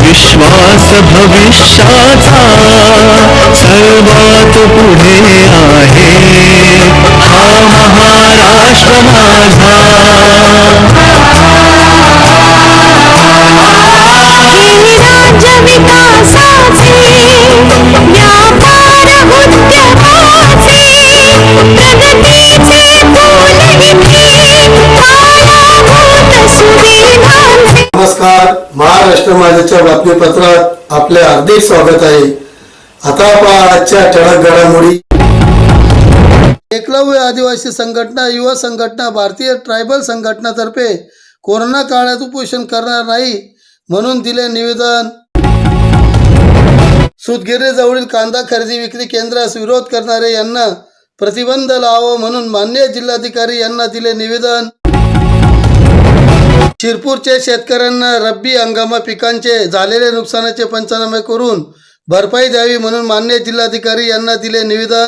विश्वास भविष्याचा सर्वात पुढे आहे. हा महाराष्ट्र माझा. महाराष्ट्र माझ्याच्या बातमीपत्रात आपले हार्दिक स्वागत आहे. आता पहा आजच्या ठळक घडामोडी. एकलव्य आदिवासी संघटना युवा संघटना भारतीय ट्रायबल संघटनातर्फे कोरोना काळात उपोषण करणार नाही म्हणून दिले निवेदन. सुतगिरे जवळील कांदा खरेदी विक्री केंद्रास विरोध करणारे यांना प्रतिबंध लावा म्हणून मान्य जिल्हाधिकारी यांना दिले निवेदन. शिरपूरचे शेतकऱ्यांना रब्बी हंगामा पिकांचे झालेले नुकसानाचे पंचनामे करून भरपाई द्यावी म्हणून मान्य जिल्हाधिकारी यांना दिले निवेदन.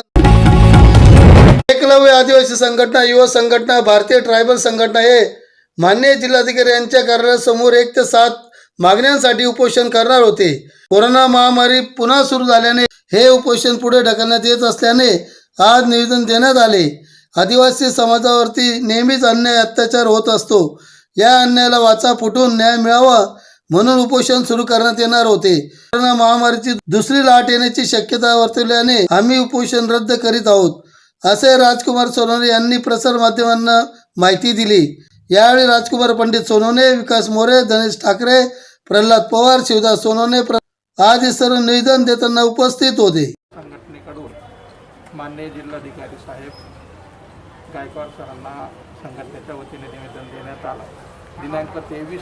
एकलव्य आदिवासी संघटना युवा संघटना भारतीय ट्रायबल संघटना हे मान्य जिल्हाधिकारी यांच्या कार्यालयासमोर एक ते सात मागण्यांसाठी उपोषण करणार होते. कोरोना महामारी पुन्हा सुरू झाल्याने हे उपोषण पुढे ढकलण्यात येत असल्याने आज निवेदन देण्यात आले. आदिवासी समाजावरती नेहमीच अन्याय अत्याचार होत असतो. या अन्यायाला वाचा फुटून न्याय मिळावा म्हणून उपोषण सुरू करण्यात येणार होते. कोरोना महामारीची दुसरी लाट येण्याची शक्यता वर्तवल्याने आम्ही उपोषण रद्द करीत आहोत असे राजकुमार सोनवणे यांनी प्रसार माध्यमांना माहिती दिली. यावेळी राजकुमार पंडित सोनवणे विकास मोरे धनेश ठाकरे प्रल्हाद पवार शिवदास सोनवणे आदी सर्व निवेदन देताना उपस्थित होते. संघटनेकडून माननीय जिल्हाधिकारी साहेब गायकवाड सरांना संघटनेच्या वतीने करण्यात आला. दिनांक तेवीस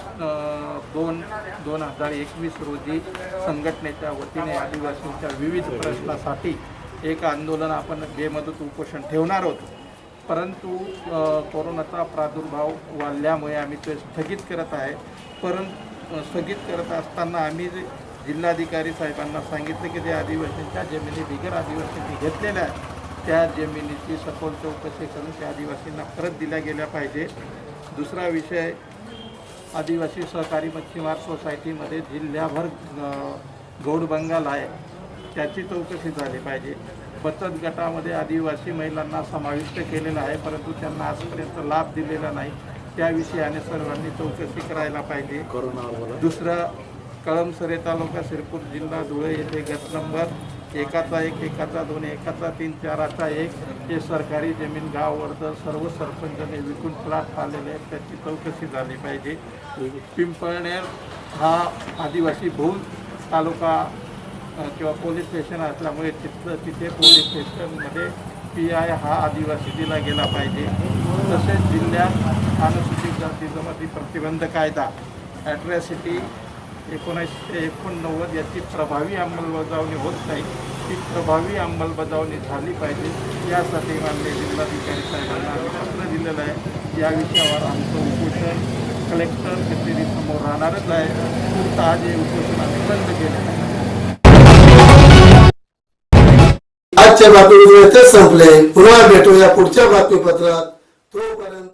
दोन दोन हजार एकवीस रोजी संघटनेच्या वतीने आदिवासींच्या विविध प्रश्नासाठी एक आंदोलन आपण बेमदत उपोषण ठेवणार होतो. परंतु कोरोनाचा प्रादुर्भाव वाढल्यामुळे आम्ही ते स्थगित करत आहे. परंतु स्थगित करत असताना आम्ही जिल्हाधिकारी साहेबांना सांगितलं की ते आदिवासींच्या जमिनी बिगर आदिवासींनी घेतलेल्या आहेत. त्या जमिनीची सखोल चौकशी करून त्या आदिवासींना परत दिल्या गेल्या पाहिजे. दुसरा विषय आदिवासी सहकारी मच्छीमार सोसायटीमध्ये जिल्ह्याभर अ, गौड बंगाल आहे त्याची चौकशी झाली पाहिजे. बचत गटामध्ये आदिवासी महिलांना समाविष्ट केलेलं आहे परंतु त्यांना आजपर्यंत लाभ दिलेला नाही. त्याविषयाने सर्वांनी चौकशी करायला पाहिजे. दुसरं कळमसरे तालुका शिरपूर जिल्हा धुळे येथे गट नंबर एकाचा एक एकाचा दोन एकाचा तीन चाराचा एक. हे सरकारी जमीन गाववर्त सर्व सरपंचाने विकून प्लॉट आलेले आहेत. त्याची चौकशी झाली पाहिजे. पिंपळनेर हा आदिवासी बहुल तालुका किंवा पोलीस स्टेशन असल्यामुळे तिथं तिथे पोलीस स्टेशनमध्ये पी आय हा आदिवासी दिला गेला पाहिजे. तसेच जिल्ह्यात अनुसूचित जाती जमाती प्रतिबंध कायदा ॲट्रॅसिटी एकोणीसशे एकोणनव्वद याची प्रभावी अंमलबजावणी होत नाही. ती प्रभावी अंमलबजावणी झाली पाहिजे. यासाठी माननीय जिल्हाधिकारी साहेबांना आम्ही पत्र दिलेलं आहे. या विषयावर आमचं उपोषण कलेक्टर कचेरीसमोर राहणारच आहे. पुढचं आज हे उपोषण आम्ही बंद केलेलं आहे आजच्या बातमीपत्र इथेच संपले. पुन्हा भेटूया पुढच्या बातमीपत्रात. तोपर्यंत